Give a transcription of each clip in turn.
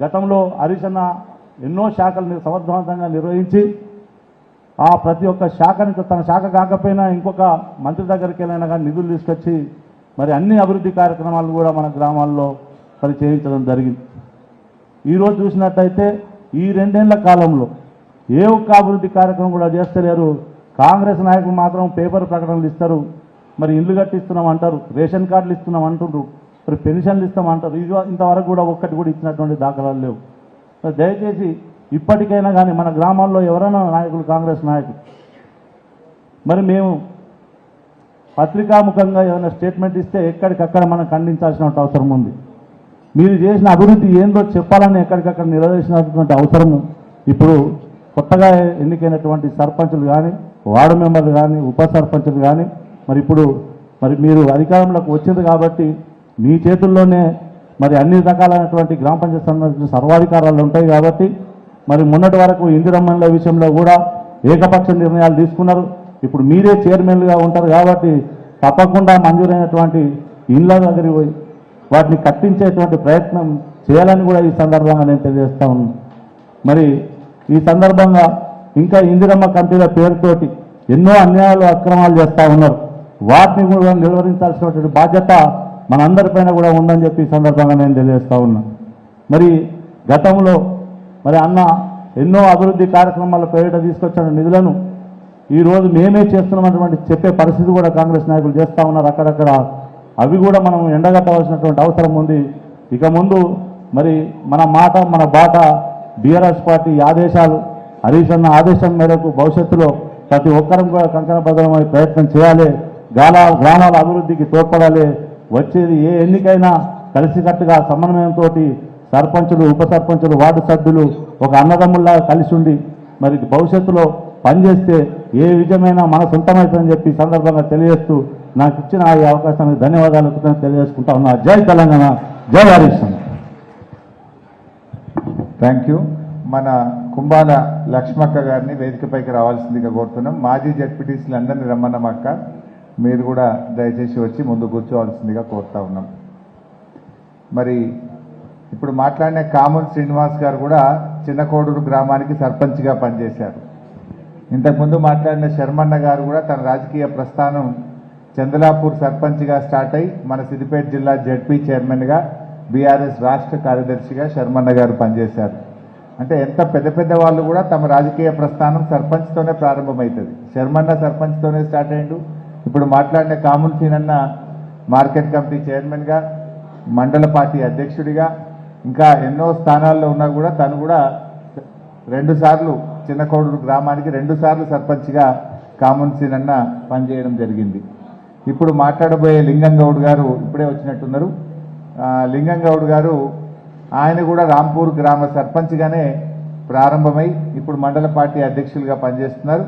గతంలో హరీష్ ఎన్నో శాఖలు సమర్థవంతంగా నిర్వహించి ఆ ప్రతి ఒక్క శాఖని తన శాఖ కాకపోయినా ఇంకొక మంత్రి దగ్గరికి వెళ్ళినా కానీ నిధులు తీసుకొచ్చి మరి అన్ని అభివృద్ధి కార్యక్రమాలు కూడా మన గ్రామాల్లో మరి చేయించడం జరిగింది. ఈరోజు చూసినట్టయితే ఈ రెండేళ్ళ కాలంలో ఏ ఒక్క అభివృద్ధి కార్యక్రమం కూడా చేస్తలేరు. కాంగ్రెస్ నాయకులు మాత్రం పేపర్ ప్రకటనలు ఇస్తారు. మరి ఇల్లు కట్టిస్తున్నాం అంటారు రేషన్ కార్డులు ఇస్తున్నాం అంటుండ్రు మరి పెన్షన్లు ఇస్తాం అంటారు ఇది ఇంతవరకు కూడా ఒక్కటి కూడా ఇచ్చినటువంటి దాఖలాలు లేవు. మరి దయచేసి ఇప్పటికైనా కానీ మన గ్రామాల్లో ఎవరైనా నాయకులు కాంగ్రెస్ నాయకులు మరి మేము పత్రికాముఖంగా ఏదైనా స్టేట్మెంట్ ఇస్తే ఎక్కడికక్కడ మనం ఖండించాల్సిన అవసరం ఉంది. మీరు చేసిన అభివృద్ధి ఏందో చెప్పాలని ఎక్కడికక్కడ నిలదీసినటువంటి అవసరము ఇప్పుడు కొత్తగా ఎన్నికైనటువంటి సర్పంచులు కానీ వార్డు మెంబర్లు కానీ ఉప సర్పంచులు కానీ మరి ఇప్పుడు మరి మీరు అధికారంలోకి వచ్చింది కాబట్టి మీ చేతుల్లోనే మరి అన్ని రకాలైనటువంటి గ్రామ పంచాయతీ సంబంధించిన సర్వాధికారాలు ఉంటాయి కాబట్టి మరి మొన్నటి వరకు ఇందిరమ్మల విషయంలో కూడా ఏకపక్ష నిర్ణయాలు తీసుకున్నారు. ఇప్పుడు మీరే చైర్మన్లుగా ఉంటారు కాబట్టి తప్పకుండా మంజూరైనటువంటి ఇళ్ళ దగ్గరికి పోయి వాటిని కట్టించేటువంటి ప్రయత్నం చేయాలని కూడా ఈ సందర్భంగా నేను తెలియజేస్తా ఉన్నాను మరి ఈ సందర్భంగా ఇంకా ఇందిరమ్మ కంపెనీల పేరుతోటి ఎన్నో అన్యాయాలు అక్రమాలు చేస్తూ ఉన్నారు. వాటిని కూడా నిర్వహించాల్సినటువంటి బాధ్యత మనందరిపైన కూడా ఉందని చెప్పి సందర్భంగా నేను తెలియజేస్తా ఉన్నా. మరి గతంలో మరి అన్న ఎన్నో అభివృద్ధి కార్యక్రమాల పేరిట తీసుకొచ్చిన నిధులను ఈరోజు మేమే చేస్తున్నామన్నటువంటి చెప్పే పరిస్థితి కూడా కాంగ్రెస్ నాయకులు చేస్తూ ఉన్నారు. అక్కడక్కడ అవి కూడా మనం ఎండగట్టవలసినటువంటి అవసరం ఉంది. ఇక ముందు మరి మన మాట మన బాట బీఆర్ఎస్ పార్టీ ఆదేశాలు హరీష్ అన్న ఆదేశం మేరకు భవిష్యత్తులో ప్రతి ఒక్కరం కూడా కంకణబద్ధమై ప్రయత్నం చేయాలి. గాల గ్రామాల అభివృద్ధికి తోడ్పడాలి. వచ్చేది ఏ ఎన్నికైనా కలిసికట్టుగా సమన్వయంతో సర్పంచులు ఉప సర్పంచులు వార్డు సభ్యులు ఒక అన్నదమ్ముల్లా కలిసి ఉండి మరి భవిష్యత్తులో పనిచేస్తే ఏ విజయమైనా మన సొంతమవుతుందని చెప్పి సందర్భంగా తెలియజేస్తూ నాకు ఇచ్చిన ఈ అవకాశానికి ధన్యవాదాలు తెలియజేసుకుంటా ఉన్నా. జై తెలంగాణ జై హరీష్ థ్యాంక్ యూ మన కుంభాల లక్ష్మక్క గారిని వేదికపైకి రావాల్సిందిగా కోరుతున్నాం. మాజీ జడ్పీటీసీలు అందరినీ రమ్మన్నమక్క. అక్క మీరు కూడా దయచేసి వచ్చి ముందు కూర్చోవాల్సిందిగా కోరుతా ఉన్నాం. మరి ఇప్పుడు మాట్లాడిన కామన్ శ్రీనివాస్ గారు కూడా చిన్నకోడూరు గ్రామానికి సర్పంచ్గా పనిచేశారు. ఇంతకుముందు మాట్లాడిన శర్మన్న గారు కూడా తన రాజకీయ ప్రస్థానం చందలాపూర్ సర్పంచ్గా స్టార్ట్ అయి మన సిద్దిపేట జిల్లా జడ్పీ చైర్మన్గా బీఆర్ఎస్ రాష్ట్ర కార్యదర్శిగా శర్మన్న గారు పనిచేశారు. అంటే ఎంత పెద్ద పెద్ద వాళ్ళు కూడా తమ రాజకీయ ప్రస్థానం సర్పంచ్తోనే ప్రారంభమవుతుంది. శర్మన్న సర్పంచ్తోనే స్టార్ట్ అయ్యిండు ఇప్పుడు మాట్లాడిన కామున్ సీనన్న మార్కెట్ కమిటీ చైర్మన్గా మండల పార్టీ అధ్యక్షుడిగా ఇంకా ఎన్నో స్థానాల్లో ఉన్నా కూడా తను కూడా రెండు సార్లు చిన్నకోడూరు గ్రామానికి రెండు సార్లు సర్పంచ్గా కామన్ సీనన్న పనిచేయడం జరిగింది. ఇప్పుడు మాట్లాడబోయే లింగంగౌడ్ గారు ఇప్పుడే వచ్చినట్టున్నారు. లింగంగౌడ్ గారు ఆయన కూడా రాంపూర్ గ్రామ సర్పంచ్గానే ప్రారంభమై ఇప్పుడు మండల పార్టీ అధ్యక్షులుగా పనిచేస్తున్నారు.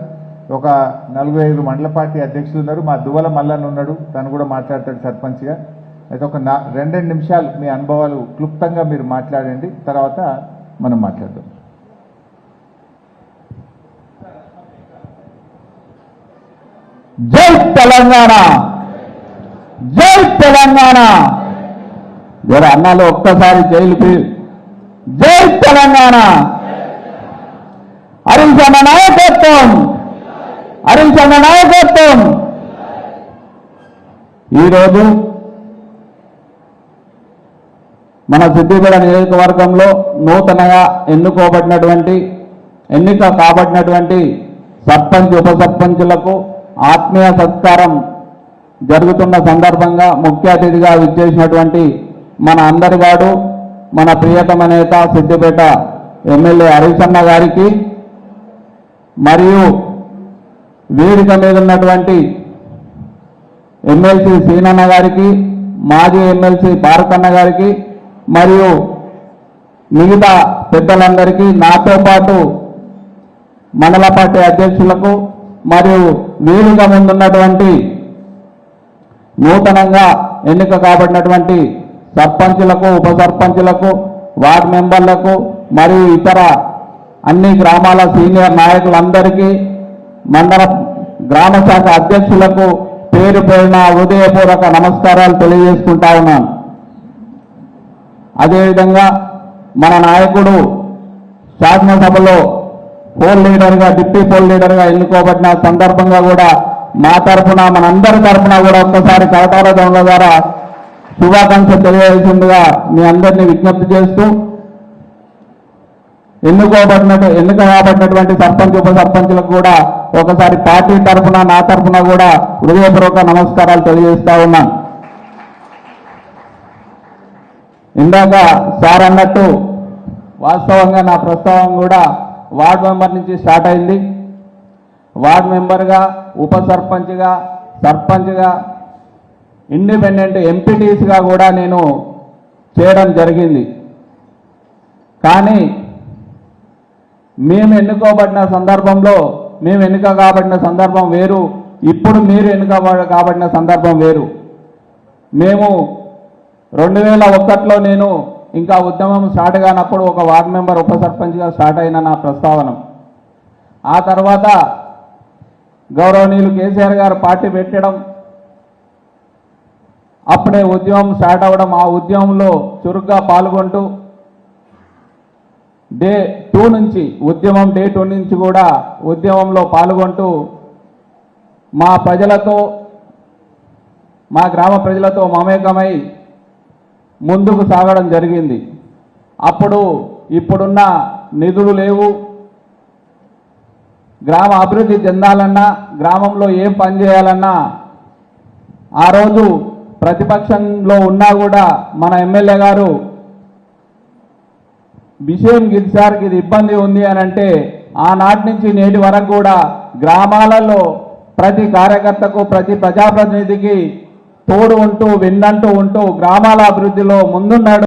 ఒక నలుగురు ఐదు మండల పార్టీ అధ్యక్షులు ఉన్నారు. మా దువ్వల మల్లన్న ఉన్నాడు. తను కూడా మాట్లాడతాడు సర్పంచ్గా. అయితే ఒక నా రెండు నిమిషాలు మీ అనుభవాలు క్లుప్తంగా మీరు మాట్లాడండి. తర్వాత మనం మాట్లాడదాం. జై తెలంగాణ! జై తెలంగాణ! ఎవరు అన్నాలో ఒక్కసారి జైలుకి జై తెలంగాణ! హరించన్న నాయకత్వం! హరించండి నాయకత్వం. ఈరోజు మన సిద్దిపేట నియోజకవర్గంలో నూతనగా ఎన్నుకోబడినటువంటి ఎన్నిక కాబడినటువంటి సర్పంచ్ ఉప సర్పంచులకు ఆత్మీయ సత్కారం జరుగుతున్న సందర్భంగా ముఖ్య అతిథిగా విచ్చేసినటువంటి మన అందరి వాడు మన ప్రియతమ నేత సిద్దిపేట ఎమ్మెల్యే హరిశన్న గారికి మరియు వేదిక మీద ఉన్నటువంటి ఎమ్మెల్సీ సీనన్న గారికి మాజీ ఎమ్మెల్సీ భారతన్న గారికి మరియు మిగతా పెద్దలందరికీ నాతో పాటు మండల పార్టీ అధ్యక్షులకు మరియు వేదిక ముందున్నటువంటి నూతనంగా ఎన్నిక కాబడినటువంటి సర్పంచులకు ఉప సర్పంచులకు వార్డు మెంబర్లకు మరియు ఇతర అన్ని గ్రామాల సీనియర్ నాయకులందరికీ మండల గ్రామ శాఖ అధ్యక్షులకు పేరు పేరున హృదయపూర్వక నమస్కారాలు తెలియజేసుకుంటా ఉన్నాను. అదేవిధంగా మన నాయకుడు శాసనసభలో పోల్ లీడర్గా డిప్యూటీ పోల్ లీడర్గా ఎన్నుకోబడిన సందర్భంగా కూడా మా తరఫున మనందరి తరఫున కూడా ఒక్కసారి కరతాల దొంగ ద్వారా శుభాకాంక్ష తెలియజేసిందిగా మీ అందరినీ విజ్ఞప్తి చేస్తూ ఎన్నుకోబడినట్టు ఎన్నిక కాబడినటువంటి సర్పంచ్ ఉప సర్పంచ్లకు కూడా ఒకసారి పార్టీ తరఫున నా తరఫున కూడా హృదయపూర్వక నమస్కారాలు తెలియజేస్తా ఉన్నాను ఇందాక సార్ అన్నట్టు వాస్తవంగా నా ప్రస్తావం కూడా వార్డ్ మెంబర్ నుంచి స్టార్ట్ అయింది. వార్డ్ మెంబర్గా ఉప సర్పంచ్గా సర్పంచ్గా ఇండిపెండెంట్ ఎంపీటీస్గా కూడా నేను చేయడం జరిగింది. కానీ మేము ఎన్నుకోబడిన సందర్భంలో మేము ఎన్నిక కాబడిన సందర్భం వేరు. ఇప్పుడు మీరు ఎన్నిక కాబడిన సందర్భం వేరు. మేము రెండు వేల ఒకటిలో నేను ఇంకా ఉద్యమం స్టార్ట్ కానప్పుడు ఒక వార్డ్ మెంబర్ ఉప సర్పంచ్గా స్టార్ట్ అయిన నా ప్రస్తావన. ఆ తర్వాత గౌరవనీయులు కేసీఆర్ గారు పార్టీ పెట్టడం అప్పుడే ఉద్యమం స్టార్ట్ అవ్వడం ఆ ఉద్యమంలో చురుగ్గా పాల్గొంటూ డే టూ నుంచి ఉద్యమం డే టూ నుంచి కూడా ఉద్యమంలో పాల్గొంటూ మా ప్రజలతో మా గ్రామ ప్రజలతో మమేకమై ముందుకు సాగడం జరిగింది. అప్పుడు ఇప్పుడున్న నిధులు లేవు. గ్రామ అభివృద్ధి చెందాలన్నా గ్రామంలో ఏం పని చేయాలన్నా ఆ రోజు ప్రతిపక్షంలో ఉన్నా కూడా మన ఎమ్మెల్యే గారు విషయం ఇది ఇది ఇబ్బంది ఉంది అని అంటే ఆనాటి నుంచి నేటి వరకు కూడా గ్రామాలలో ప్రతి కార్యకర్తకు ప్రతి ప్రజాప్రతినిధికి తోడు ఉంటూ విన్నంటూ ఉంటూ గ్రామాల అభివృద్ధిలో ముందున్నాడు.